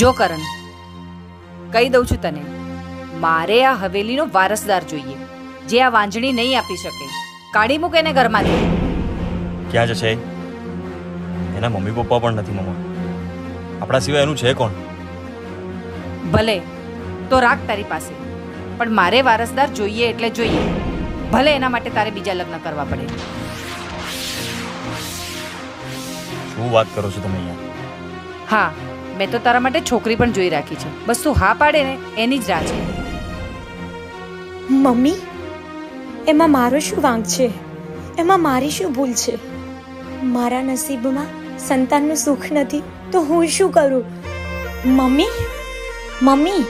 જો કરણ કહી દઉં છું તને મારે આ હવેલીનો વારસદાર જોઈએ જે આ વાંજણી નહીં આપી શકે. કાઢી મૂકે ને ઘરમાંથી. ક્યાં જશે એના મમ્મી પપ્પા પણ નથી મમ્મા. આપણા સિવાય એનું છે કોણ? ભલે તો રાખ તારી પાસે. પણ મારે વારસદાર જોઈએ એટલે જોઈએ. ભલે એના માટે તારે બીજા લગ્ન કરવા પડે. શું વાત કરો છો તમે અહીંયા? હા મેં તો તારા માટે છોકરી પણ જોઈ રાખી છે. બસ તું હા પાડે ને એની જ રાહ છે. મમ્મી એમાં મારો શું વાંક છે? એમાં મારી શું ભૂલ છે? મારા નસીબમાં સંતાનનું સુખ નથી તો હું શું કરું? Mummy mummy.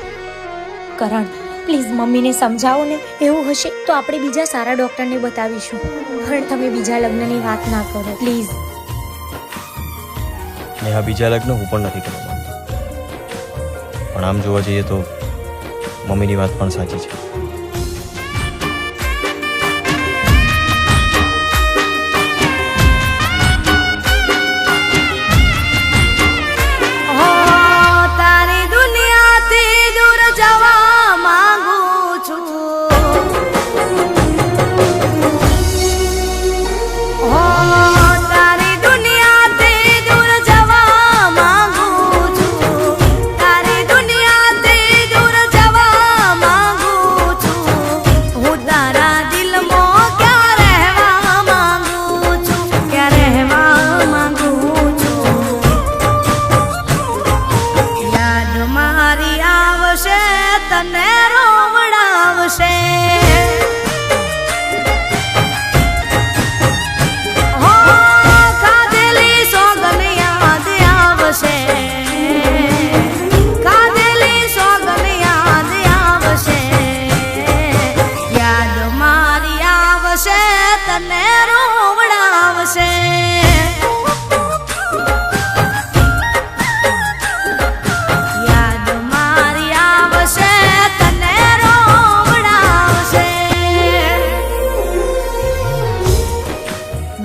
કરણ પ્લીઝ મમ્મીને સમજાવો ને એવું હશે તો આપણે બીજા સારા ડૉક્ટરને બતાવીશું. પણ તમે બીજા લગ્નની વાત ના કરો પ્લીઝ. નેહા બીજા લગ્ન હું પણ નથી કરવા પણ આમ જોવા જઈએ તો મમ્મીની વાત પણ સાચી છે.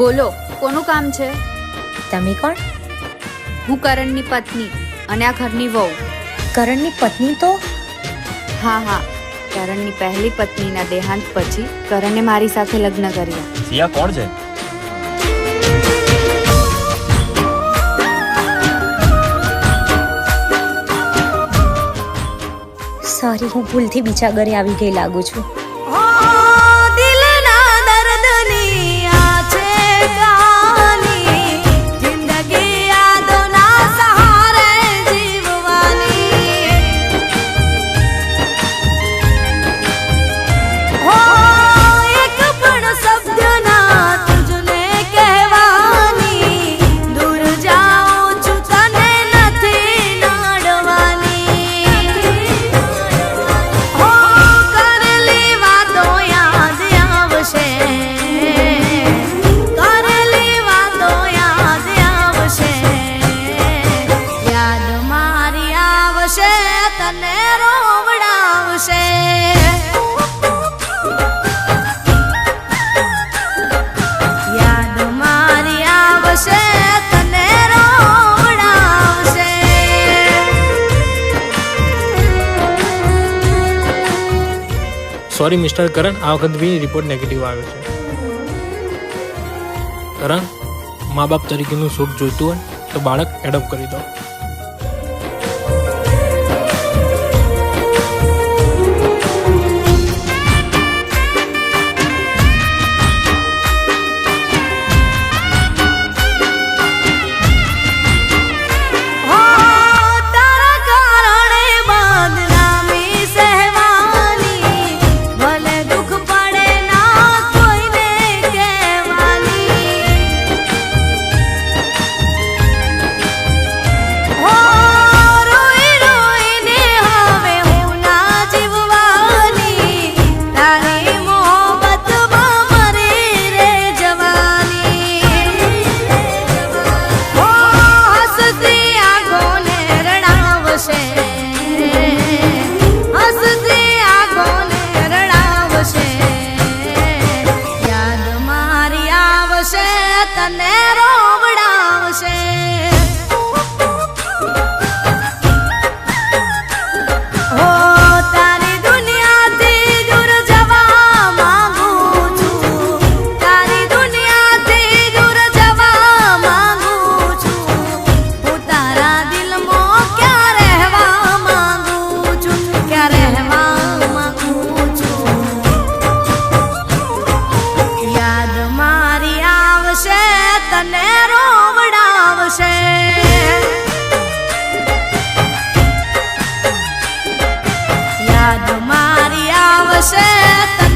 બોલો કોનું કામ છે? તમે કોણ? હું કરણની પત્ની અને આ ઘરની વહુ. કરણની પત્ની તો? હા હા. કરણની પહેલી પત્નીના દેહાંત પછી કરણે મારી સાથે લગ્ન કર્યા. સિયા કોણ છે? સોરી હું ભૂલથી બીજા ઘરે આવી ગઈ લાગુ છું. સોરી મિસ્ટર કરણ આ વખત બી રિપોર્ટ નેગેટિવ આવ્યો છે. કરણ મા બાપ તરીકેનું સુખ જોઈતું હોય તો બાળક એડોપ્ટ કરી દો. Let